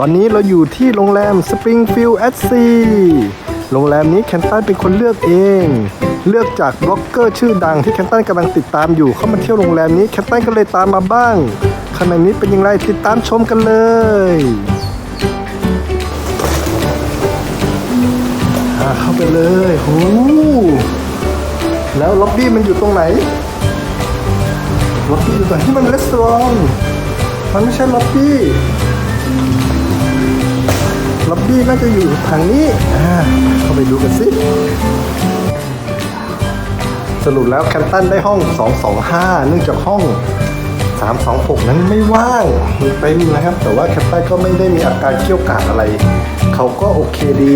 ตอนนี้เราอยู่ที่โรงแรม Springfield at Sea โรงแรมนี้แคนตันเป็นคนเลือกเอง เลือกจากบล็อกเกอร์ชื่อดังที่แคนตันกำลังติดตามอยู่เข้ามาเที่ยวโรงแรมนี้แคนตันก็เลยตามมาบ้างข้างในนี้เป็นอย่างไรติดตามชมกันเลยอ่าเข้าไปเลยโอ้แล้วล็อบบี้มันอยู่ตรงไหนล็อบบี้อยู่ตรงที่มันรีสอร์ทมันไม่ใช่ล็อบบี้ ล็อบบี้น่าจะอยู่ทางนี้อ่าเข้าไปดูกันสิ สรุปแล้วแคนตันได้ห้อง 225 เนื่องจากห้อง 326 นั้นไม่ว่างมันเต็มนะครับ แต่ว่าแคนตันก็ไม่ได้มีอาการเกี่ยวกาดอะไร เขาก็โอเคดี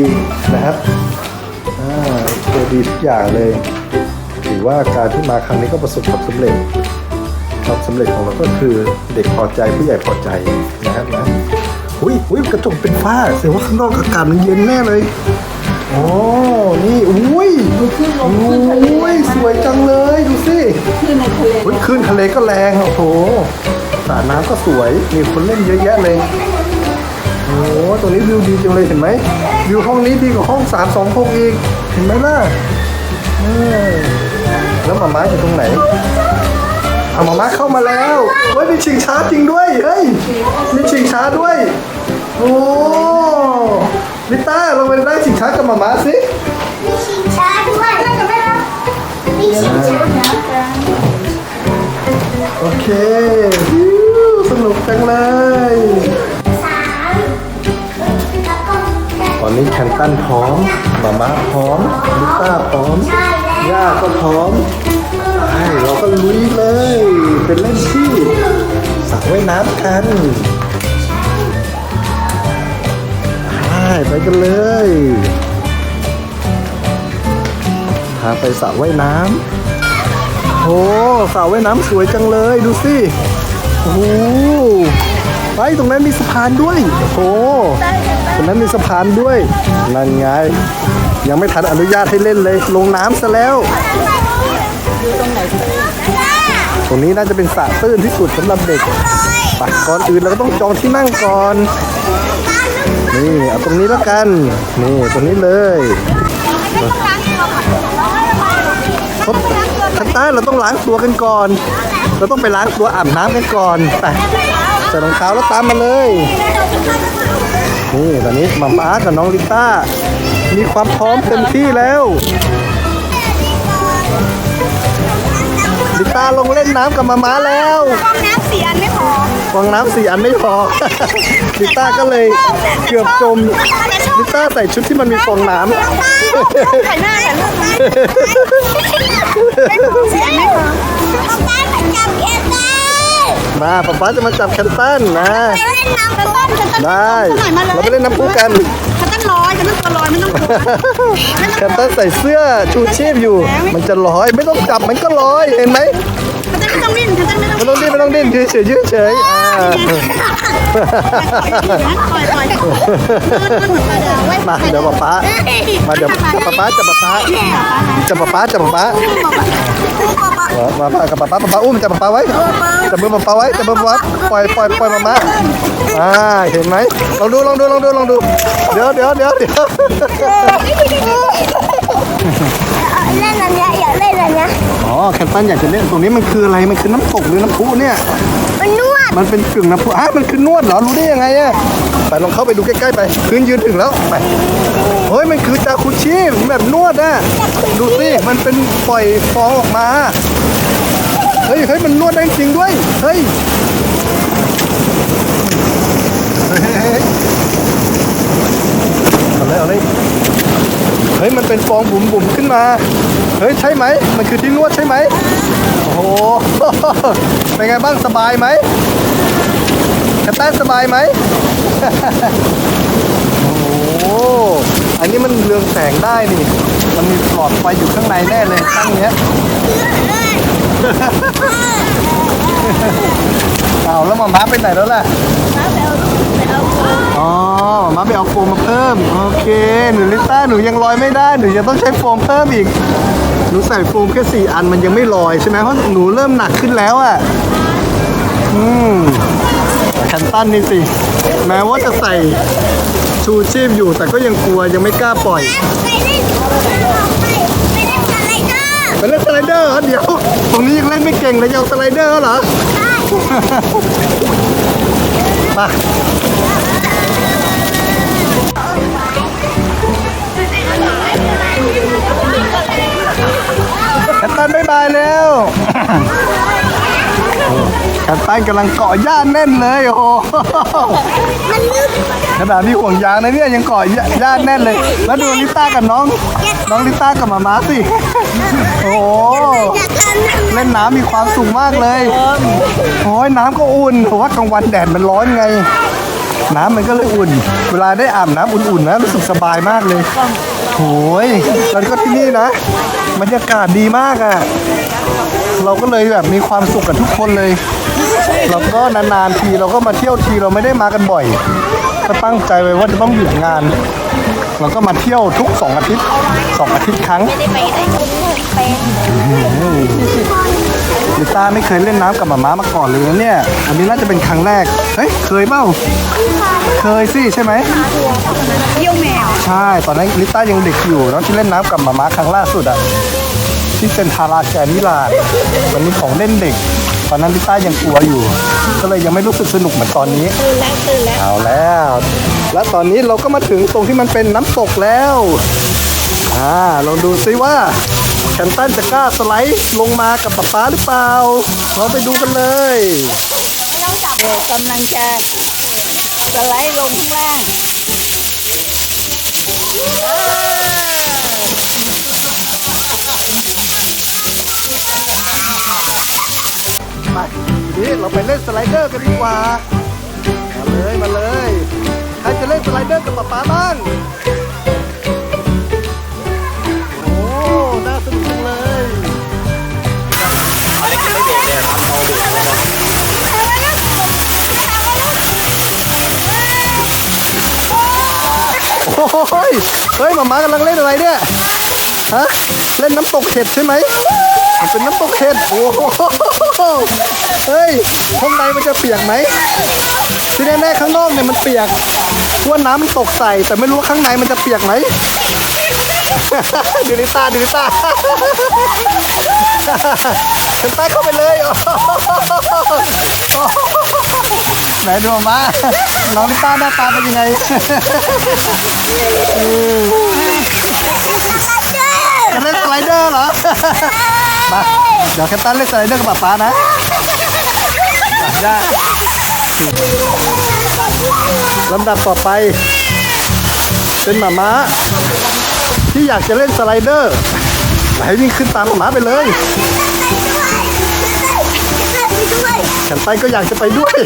นะครับอ่าโอเคดีทุกอย่างเลย ถือว่าการที่มาครั้งนี้ก็ประสบความสำเร็จความสำเร็จของเราก็คือเด็กพอใจผู้ใหญ่พอใจนะครับนะ อุ้ยอุ้ยกระจกเป็นฝ้าแสดงว่าข้างนอกอากาศมันเย็นแน่เลยโอ้นี่อุ้ยดูขึ้นลงขึ้นทะเลอุ้ยสวยจังเลยดูสิขึ้นในทะเลอุ้ยคลื่นทะเลก็แรงโอ้โหสระน้ำก็สวยมีคนเล่นเยอะแยะเลยโอ้โหตรงนี้วิวดีจังเลยเห็นไหมวิวห้องนี้ดีกว่าห้องสามสองหกอีกเห็นไหมล่ะเออแล้วหมาม้าอยู่ตรงไหน เอามาม่าเข้ามาแล้วเฮ้ยมีชิงช้าจริงด้วย เฮ้ย มีชิงช้าด้วย โอ้ลิต้าลงไปได้ชิงช้ากับมาม่าสิ มีชิงช้าด้วยเล่นกับแม่แล้วมีชิงช้าโอเคฮิวสนุกจังเลยสามแล้วก็ตอนนี้แคนตันพร้อม มาม่าพร้อม ลิต้าพร้อม ย่าก็พร้อม เป็นเล่นที่สระว่ายน้ำกันไปกันเลยพาไปสระว่ายน้ำโอ้สระว่ายน้ำสวยจังเลยดูสิโอ้ไปตรงนั้นมีสะพานด้วยโอ้ตรงนั้นมีสะพานด้วย นั่นไง ยังไม่ทันอนุญาตให้เล่นเลย ลงน้ำซะแล้วตรงนี้ น่าจะเป็นสระตื้นที่สุดสำหรับเด็กไปก่อนอื่นเราก็ต้องจองที่นั่งก่อน นี่เอาตรงนี้แล้วกัน นี่ตรงนี้เลยครบคันต้าเราต้องล้างตัวกันก่อน เราต้องไปล้างตัวอาบน้ำกันก่อนไปใส่รองเท้าแล้วตามมาเลยนี่ตอนนี้หมาม้ากับน้องลิต้า มีความพร้อมเต็มที่แล้ว ลิต้าลงเล่นน้ำกับหมาม้าแล้วฟองน้ำสี่อันไม่พอฟองน้ำสี่อันไม่พอลิต้าก็เลยเกือบจมลิต้าใส่ชุดที่มันมีฟองน้ถ่ายหน้าถ่ายรูปไม่พอสี่อันไม่พอป๊าป๊าไปจับแค่ได้ำมาป๊าป๊าจะมาจับแคนตันนะไปเล่นน้ำกันต้นกันต้นได้หน่อยมาเลยเราไปเล่นน้ำพุกันกันต้นลอยกัน ต้นตัวลอยไม่ต้องกลัวแคนตันใส่เสื้อชูชีพอยู่ มันจะลอยไม่ต้องจับมันก็ลอยเห็นไหมกันต้นไม่ต้องดิ้นกันต้นไม่ต้องไม่ต้องดิ้นไม่ต้องดิ้นยืนเฉยยืนเฉยอ่าปล่อยปล่อยไว้มาเดี๋ยวป๊าป๊ามาเดี๋ยวจับป๊าป๊าจับป๊าป๊าจับป๊าป๊าจับป๊าป๊ามามากับป๊าป๊าป๊าป๊าอุ้มจับป๊าป๊าไว้จับมือป๊าป๊าไว้จับมือป๊าป๊าปล่อยปล่อยปล่อยมามา อ่าเห็นไหมลองดูลองดูลองดูลองดู เดี๋ยวเดี๋ยวเดี๋ยวเดี๋ยวเล่นอันเนี้ยอย่าเล่นอันเนี้ยอ๋อแคนตันอยากจะเล่นตรงนี้มันคืออะไรมันคือน้ำตกหรือน้ำพุเนี่ย มันนวด มันเป็นกึ่งน้ำพุอะมันคือนวดเหรอรู้ได้ยังไงอะไปลองเข้าไปดูใกล้ๆไปพื้นยืนถึงแล้วไปเฮ้ยมันคือจากุชิแบบนวดอะดูสิมันเป็นปล่อยฟองออกมาเฮ้ยเฮ้ยมันนวดได้จริงด้วยเฮ้ย เอาเลยเอาเลยเฮ้ยมันเป็นฟองบุ๋มบุ๋มขึ้นมา เฮ้ยใช่ไหม มันคือที่นวดใช่ไหมโอ้โหเป็นไงบ้างสบายไหมกระต้านสบายไหมโอ้โหอันนี้มันเรืองแสงได้นี่ มันมีหลอดไฟอยู่ข้างในแน่เลยข้างเนี้ยเอาแล้วมาม้าไปไหนแล้วล่ะ อ๋อ มาไปเอาโฟมมาเพิ่ม โอเค หนูลิต้าหนูยังลอยไม่ได้ หนูยังต้องใช้โฟมเพิ่มอีก หนูใส่โฟมแค่สี่อันมันยังไม่ลอยใช่ไหมเพราะหนูเริ่มหนักขึ้นแล้วอะ อืมโอแคนตันนี่สิ แม้ว่าจะใส่ชูชีพอยู่แต่ก็ยังกลัวยังไม่กล้าปล่อย ไปเล่นไปไปเล่นอะไรเด้อไปเล่นสไลเดอร์เหรอเดี๋ยว ตรงนี้ยังเล่นไม่เก่งเลยจะเอาสไลเดอร์เหรอ ไป แคทตันบายบายแล้วแคทตันกำลังเกาะย่าแน่นเลยโอ้โหมันลึกขนาดที่ห่วงยางนะเนี่ยยังเกาะย่าแน่นเลย แล้วดูลิต้ากับน้อง น้องลิต้ากับหมาม้าสิ โอ้โหเล่นน้ำเล่นน้ำมีความสุขมากเลย โอ้ยน้ำก็อุ่นเพราะว่ากลางวันแดดมันร้อนไง น้ำมันก็เลยอุ่น เวลาได้อาบน้ำอุ่นๆนะรู้สึกสบายมากเลยโอ้ยแล้วก็ที่นี่นะบรรยากาศดีมากอะ่ะ เราก็เลยแบบมีความสุขกับทุกคนเลย เราก็นานๆทีเราก็มาเที่ยวทีเราไม่ได้มากันบ่อย ก็ตั้งใจไว้ว่าจะต้องหยุดงาน เราก็มาเที่ยวทุกสองอาทิตย์สองอาทิตย์ครั้ง ลิต้าไม่เคยเล่นน้ำกับหมาม้ามาก่อนเลยนะเนี่ย อันนี้น่าจะเป็นครั้งแรก เฮ้ย เคยเปล่า เคยสิใช่ไหมเยี่ยวแมว ใช่ ตอนนั้นลิต้ายังเด็กอยู่เนอะที่เล่นน้ำกับหมาม้าครั้งล่าสุดอะที่เป็นทาราแกนิลามันมีของเล่นเด็ก ตอนนั้นลิต้ายังกลัวอยู่ ก็เลยยังไม่รู้สึกสนุกเหมือนตอนนี้ ตื่นแล้วตื่นแล้ว เอาแล้ว และตอนนี้เราก็มาถึงตรงที่มันเป็นน้ำตกแล้ว อ่าลองดูซิว่า แคนตันจะกล้าสไลด์ลงมากับป๊าป๊าหรือเปล่า เราไปดูกันเลย ไม่ต้องจับเลยกำลังจะสไลด์ลงข้างล่างมาทีนี้เราไปเล่นสไลเดอร์กันดีกว่า มาเลย มาเลย ใครจะเล่นสไลเดอร์กับป๊าป๊าบ้าง ย เฮ้ยหมาม้ากำลังเล่นอะไรเนี่ย ฮะ เล่นน้ำตกเห็ดใช่ไหมมันเป็นน้ำตกเห็ด โอ้โหเฮ้ย ข้างในมันจะเปียกไหมที่แน่ๆข้างนอกเนี่ยมันเปียกว่าน้ำมันตกใส่ แต่ไม่รู้ว่าข้างในมันจะเปียกไหมดูนิตาดูนิตาฉันใต้เข้าไปเลยโอ้โหไหนดูมาน้องนิตาหน้าตาเป็นยังไง จะเล่นสไลเดอร์เหรอมาเดี๋ยวแคปตันเล่นสไลเดอร์กับป๊าป๊านะได้ลำดับต่อไป เป็นหมาม้าที่อยากจะเล่นสไลเดอร์ไหนวิ่งขึ้นตามหมาม้าไปเลยด้วยแขนใต้ก็อยากจะไปด้วย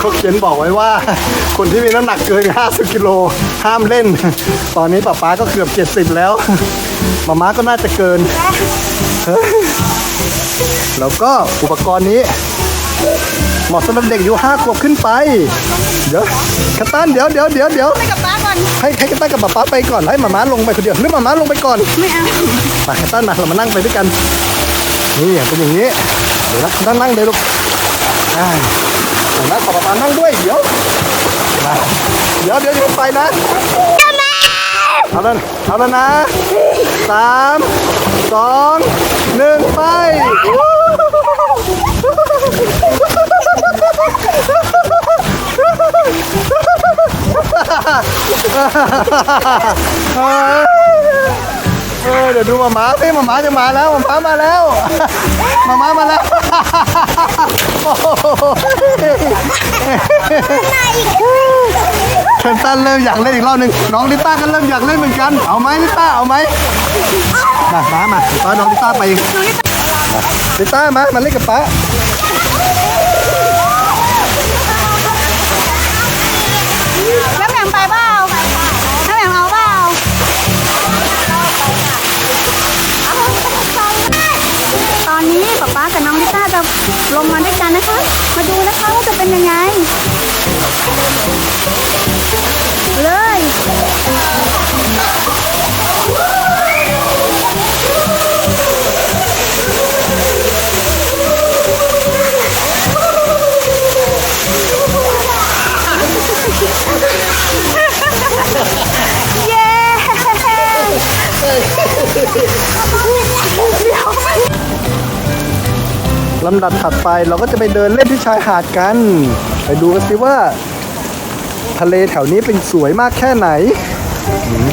เขาเขียนบอกไว้ว่า คนที่มีน้ำหนักเกิน 50 กิโลห้ามเล่น ตอนนี้ป๊าป๊าก็เกือบ 70 แล้วมาม้าก็น่าจะเกินเฮ้ยแล้วก็อุปกรณ์นี้เหมาะสำหรับเด็กอายุ5ขวบขึ้นไป เดี๋ยวคัตตันเดี๋ยวเดี๋ยวเดี๋ยวเดี๋ยวไปกับป้าก่อน ให้ให้คัตตันกับป๊าป๊าไปก่อน ให้มาม้าลงไปคนเดียวหรือมาม้าลงไปก่อน ไม่เอามาคัตตันมาเรามานั่งไปด้วยกัน นี่เป็นอย่างนี้ เดี๋ยวนะนั่งนั่งเลยลูกอ่าเดี๋ ยวนะขอประมาณนั่งด้วยเดี๋ยวมาเดี๋ยวเดี๋ยวเดี๋ยวไปนะเอาแล้วเอาแล้วนะสามสองหนึ่งไป เออเดี๋ยวดูหมาม้าสิหมาม้าจะมาแล้วหมาม้ามาแล้วหมาม้ามาแล้วโอ้โหเคนตันเริ่มอยากเล่นอีกรอบหนึ่งน้องลิต้าก็เริ่มอยากเล่นเหมือนกัน เอาไหมลิต้าเอาไหมมาม้ามาป้าน้องลิต้าไปเองลิต้ามามาเล่นกับป้าน้ำแข็งไปปล่ นี้ป๊าป๊ากับน้องลิต้าจะลงมาด้วยกันนะคะ มาดูนะคะว่าจะเป็นยังไงำดับถัดไปเราก็จะไปเดินเล่นที่ชายหาดกัน ไปดูกันสิว่า ทะเลแถวนี้เป็นสวยมากแค่ไหนอืม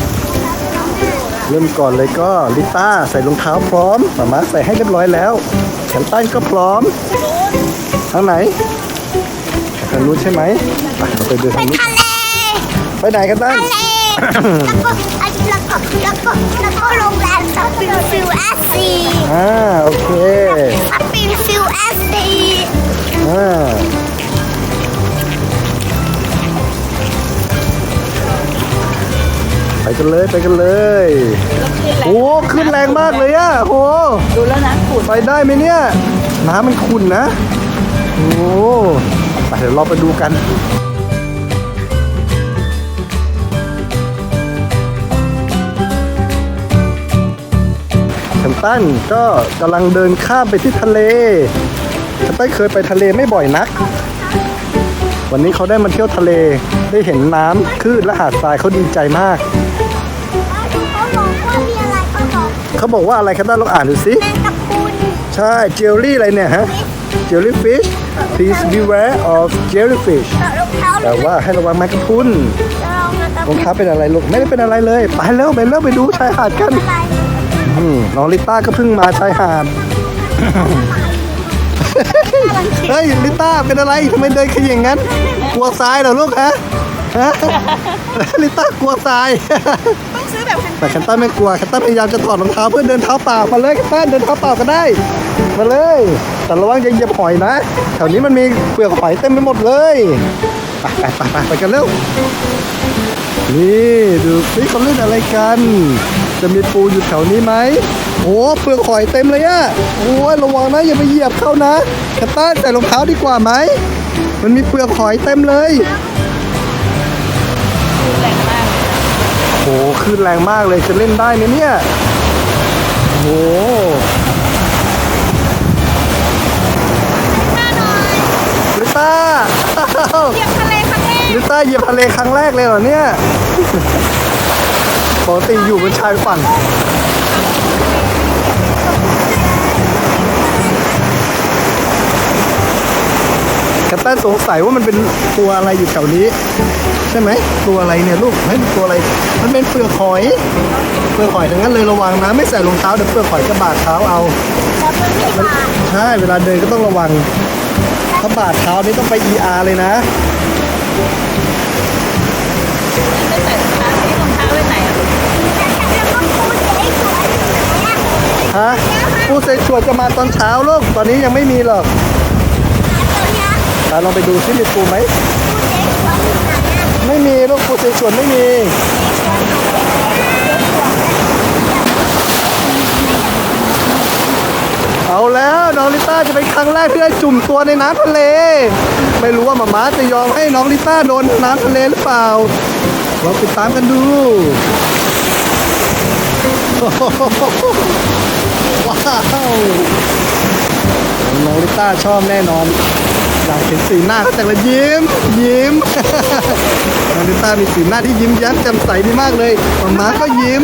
เริ่มก่อนเลยก็ลิต้าใส่รองเท้าพร้อมมามาใส่ให้เรียบร้อยแล้วแขนตั้นก็พร้อมทางไหนทางนู้นใช่ไหมไปเราไปเดินทางนี้ทะเลไปไหนกันตั้นทะเลแล้วก็อันแล้วก็แล้วก็แล้วก็โรงแรมสปริงฟิลแอสซีอ่าโอเค สปริงฟิลแอสซีอ่าไปกันเลยไปกันเลยโอ้ขึ้นแรงมากเลยอะโหดูแล้วนะขุดไปได้ไหมเนี่ยน้ำมันขุ่นนะ โอ้ไปเดี๋ยวเราไปดูกัน ตันก็กำลังเดินข้ามไปที่ทะเลแคมตันเคยไปทะเลไม่บ่อยนัก วันนี้เขาได้มาเที่ยวทะเลได้เห็นน้ำคลื่นและหาดทรายเขาดีใจมาก เขาบอกว่ามีอะไรก็บอกเขาบอกว่าอะไรแคมตันลองอ่านดูสิแมงกะพรุนใช่เจลลี่อะไรเนี่ยฮะ jellyfish please beware of jellyfish รองเท้าแต่ว่าให้ระวังแมงกะพรุนเรามากระรองเท้าเป็นอะไรลูกไม่ได้เป็นอะไรเลย ไปแล้วไปแล้วไปดูชายหาดกันอะไรอืม น้องลิต้าก็เพิ่งมาชายหาด เฮ้ยลิต้าเป็นอะไรทำไมเดินขยิงงั้น กลัวทรายเหรอลูกฮะฮะลิต้ากลัวทราย ต้องซื้อแบบแต่แคนตันไม่กลัวแคนตันพยายามจะถอดรองเท้าเพื่อเดินเท้าเปล่ามาเลยแคนตันเดินเท้าเปล่าก็ได้ มาเลย แต่ระวังอย่าเหยียบหอยนะ แถวนี้มันมีเปลือกหอยเต็มไปหมดเลยไปไปไปไปไปกันเร็ว นี่ดูสิเขาเล่นอะไรกัน จะมีปูอยู่แถวนี้ไหมโอ้เปลือกหอยเต็มเลยอะโอ้ยระวังนะอย่าไปเหยียบเข้านะแคนตันใส่รองเท้าดีกว่าไหม มันมีเปลือกหอยเต็มเลยแรงมากโอ้คลื่นแรงมากเลยจะเล่นได้ไหมเนี่ยโอ้หน้าหน่อยลิต้าเหยียบทะเลครั้งแรกลิต้าเหยียบทะเลครั้งแรกเลยเหรอเนี่ย ปกติอยู่บนชายฝั่งแคปตันสงสัยว่ามันเป็นตัวอะไรอยู่แถวนี้ ใช่ไหมตัวอะไรเนี่ยลูกเฮ้ยมันตัวอะไร มันเป็นเปลือกหอยเปลือกหอยทั้งนั้นเลยระวังนะไม่ใส่รองเท้าเดี๋ยวเปลือกหอยจะบาดเท้าเอาแล้วมันไม่บาดใช่เวลาเดินก็ต้องระวังถ้าบาดเท้านี่ต้องไป ER เลยนะ ฮะผู้เซชวดจะมาตอนเช้าลูกตอนนี้ยังไม่มีหรอกตัวเนี้ยไปลองไปดูซิมีปูไหมพูดจะได้สวยอย่างเงี้ยไม่มีลูกปูเซชวดไม่มีเอาแล้วน้องลิต้าจะเป็นครั้งแรกที่ได้จุ่มตัวในน้ำทะเล ไม่รู้ว่าหมาม้าจะยอมให้น้องลิต้าโดนน้ำทะเลหรือเปล่าลองติดตามกันดู ว้าวน้องลิต้าชอบแน่นอนอยากเห็นสีหน้าเขาแต่ละยิ้ม ยิ้มน้องลิต้ามีสีหน้าที่ยิ้มแย้มแจ่มใสดีมากเลยหมาม้าก็ยิ้ม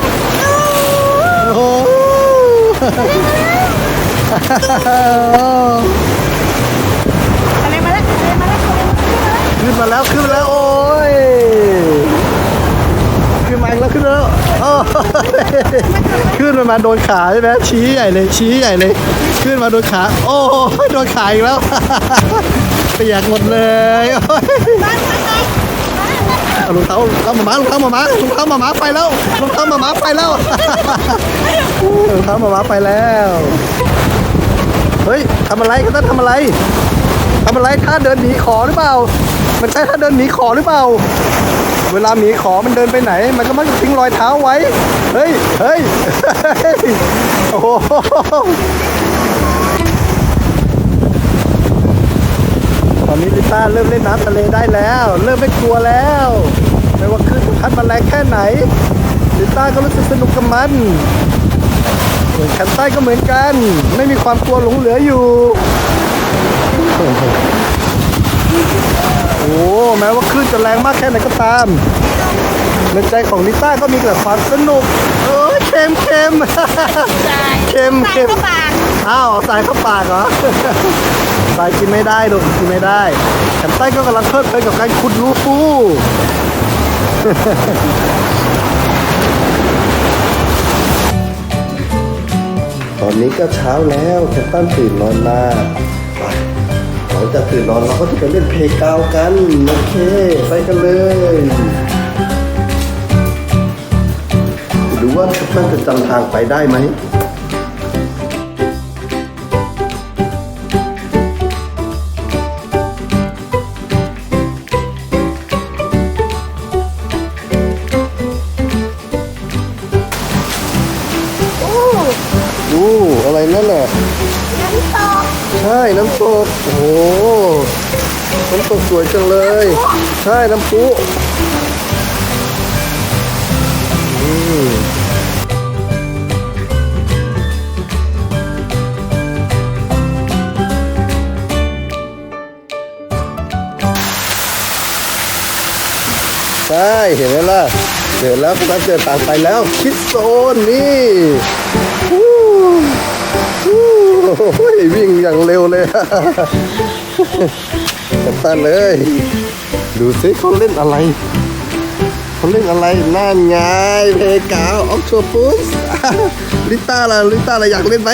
โอ้โหอะไรมาแล้วอะไรมาแล้วขึ้นมาแล้วขึ้นมาแล้วโอ้ย ขึ้นมาอีกแล้วขึ้นแล้วโอ้ขึ้นมามาโดนขาใช่ไหมชี้ใหญ่เลยชี้ใหญ่เลย ขึ้นมาโดนขา โอ้ยโดนขาอีกแล้วเปียกหมดเลยโอ้ยเอารองเท้ารองเท้ามารองเท้าหมามารองเท้าหมามาไปแล้วรองเท้าหมามาไปแล้วรองเท้าหมามาไปแล้ว เฮ้ยทำอะไรกันตั้นทำอะไรทำอะไรท่าเดินหนีขอหรือเปล่า มันใช่ท่าเดินหนีขอหรือเปล่า เวลาหมีขอมันเดินไปไหน มันก็มักจะทิ้งรอยเท้าไว้ เฮ้ย เฮ้ย โอ้โหตอนนี้ลิต้าเริ่มเล่นน้ำทะเลได้แล้ว เริ่มไม่กลัวแล้ว ไม่ว่าคลื่นพัดมาแรงแค่ไหน ลิต้าก็รู้สึกสนุกกับมันส่วนแคนใต้ก็เหมือนกัน ไม่มีความกลัวหลงเหลืออยู่ โอ้โหโอ้แม้ว่าคลื่น จะแรงมากแค่ไหนก็ตาม ในใจของลิต้าก็มีแต่ความสนุก เออเค็มเค็มเค็มเค็มอ้าวสายเข้าปากเหรอสายกินไม่ได้ลูกกินไม่ได้แคนต้นก็กำลังเพลิดเพลินกับการขุดรูปูตอนนี้ก็เช้าแล้วแคนตันตื่นนอนมาไป หลังจากตื่นนอนเราก็จะไปเล่นเพลย์กราวด์กัน โอเค ไปกันเลย ดูว่าแคนตันจะจำทางไปได้ไหมอู้อะไรนั่นน่ะ น้ำตก ใช่ น้ำตก โอ้น้ำตกสวยจังเลย ใช่น้ำพุใช่เห็นไหมล่ะเจอแล้วครับเจอต่างไปแล้ว คิดโซนนี่ โอ้ยวิ่งอย่างเร็วเลยกัปตันเลย ดูสิเขาเล่นอะไรเขาเล่นอะไรนั่นไงเพกาวออกโ o ปุสลิต้าล่ะลิต้าล่ะอยากเล่นไหม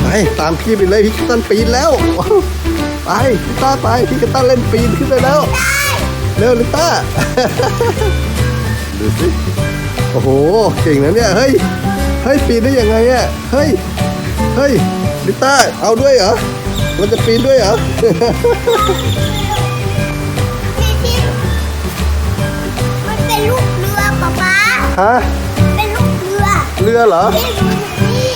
ไปตามพี่ไปเลยพี่กัปตันปีนแล้ว ไปลิต้าไปพี่กัปตันเล่นปีนขึ้นไปแล้วเร็วลิต้าดูสิโอ้โหเก่งนะเนี่ยเฮ้ยเฮ้ยปีนได้ยังไงอะเฮ้ย เฮ้ยลิต้าเอาด้วยเหรอเราจะปีนด้วยเหรอนี่ที่มันเป็นลูกเรือป๊าป๊าฮะ เป็นลูกเรือเรือเหรอนี่ดูนี่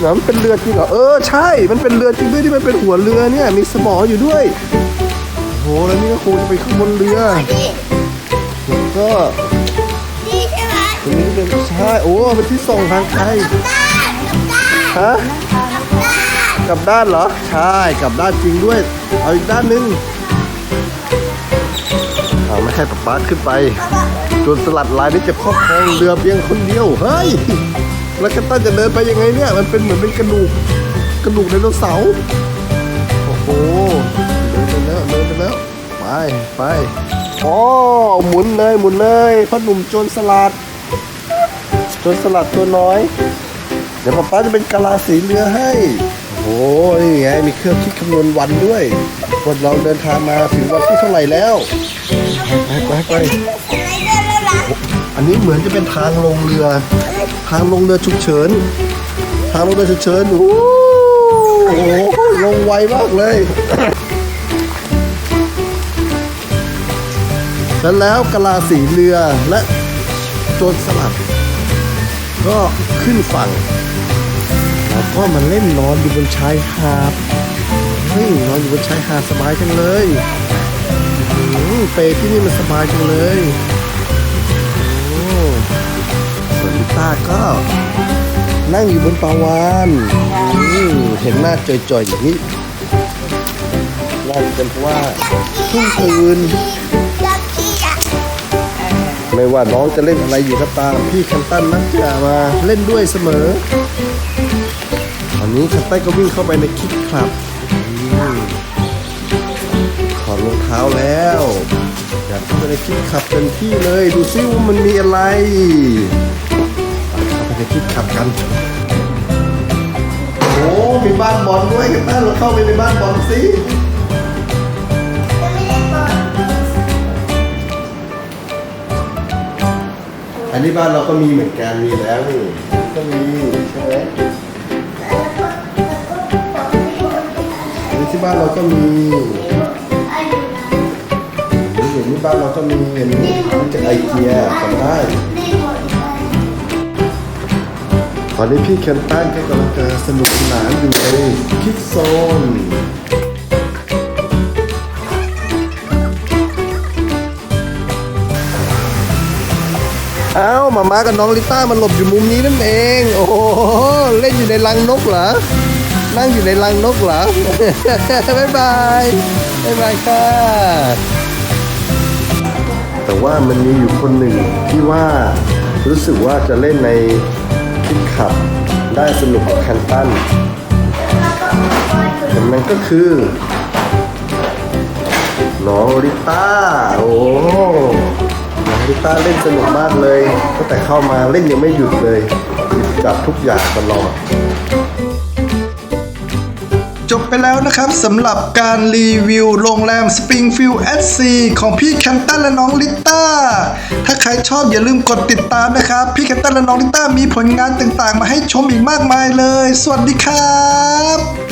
เหรอมันเป็นเรือจริงเหรอ เออใช่ มันเป็นเรือจริงด้วยที่มันเป็นหัวเรือเนี่ย มีสมออยู่ด้วยโหแล้วนี่ก็คงจะไปขึ้นบนเรือนี่แล้วก็นี่ใช่ไหมตรงนี้เป็นใช่โอ้เป็นที่ส่งทางไกลด้านกับด้าน ฮะ กับด้านกลับด้านเหรอ ใช่ กลับด้านจริงด้วย เอาอีกด้านหนึงเอาไม่ให้ป๊าป๊าขึ้นไปจนสลัดลายนี้จะครอบครองเรือเพียงคนเดียว เฮ้ย แล้วกัปตันจะเดินไปยังไงเนี่ย มันเป็นเหมือนเป็นกระดูก กระดูกไดโนเสาร์ โอ้โห เดินไปแล้ว เดินไปแล้ว ไปไปอ๋อหมุนเลยหมุนเลยพ่อหนุ่มโจรสลัดโจรสลัดตัวน้อย เดี๋ยวป๊าป๊าจะเป็นกะลาสีเรือให้ โอ้ยนี่ไงมีเครื่องคิดคำนวณวันด้วยว่าเราเดินทางมาถึงวันที่เท่าไหร่แล้วไปไปไปอันนี้เหมือนจะเป็นทางลงเรือ ทางลงเรือฉุกเฉิน ทางลงเรือฉุกเฉินโอ้โหลงไวมากเลยแล้วแล้วกะลาสีเรือและโจรสลัดก็ขึ้นฝั่ง แล้วก็มาเล่นนอนอยู่บนชายหาดเฮ้ยนอนอยู่บนชายหาดสบายจังเลยอื้อหือเปย์ที่นี่มันสบายจังเลยโอ้ส่วนลิต้าก็นั่งอยู่บนปาวานอืมเห็นหน้าจ่อยๆอย่างนี้น่าจะเป็นเพราะว่าเพิ่งตื่นไม่ว่าน้องจะเล่นอะไรอยู่ก็ตามพี่แคนตันมักจะมาเล่นด้วยเสมอ อนนี้แคนตันก็วิ่งเข้าไปในคิดคลับอืมถอดรองเท้าแล้วอยากเข้าไปในคิดคลับเต็มที่เลย ดูซิว่ามันมีอะไรไปเข้าไปในคิดคลับกันโอ้มีบ้านบอลด้วยแคนตันเราเข้าไปในบ้านบอลสิอันนี้บ้านเราก็มีเหมือนกันมีแล้วนี่ก็มีใช่ไหม ที่บ้านเราก็มีนี่อย่างนี้บ้านเราก็มีอันนี้มันจากไอเกียจำได้ ตอนนี้พี่แคนตันก็กำลังจะสนุกสนานอยู่ในคิดโซนเอ้ามามากับน้องลิต้ามันหลบอยู่มุมนี้นั่นเอง โอ้โห เล่นอยู่ในรังนกเหรอ นั่งอยู่ในรังนกเหรอ บ๊ายบาย บ๊ายบายค่ะ แต่ว่ามันมีอยู่คนหนึ่งที่ว่ารู้สึกว่าจะเล่นในคิดขับได้สนุกกับแคนตันแต่มันก็คือน้องริต้า โอ้น้องริต้าเล่นสนุกมากเลยตั้งแต่เข้ามาเล่นยังไม่หยุดเลยหยิบจับทุกอย่างตลอด จบไปแล้วนะครับสำหรับการรีวิวโรงแรม Springfield at Sea ของพี่แคนตันและน้องลิต้า ถ้าใครชอบอย่าลืมกดติดตามนะครับ พี่แคนตันและน้องลิต้ามีผลงานต่างๆ มาให้ชมอีกมากมายเลย สวัสดีครับ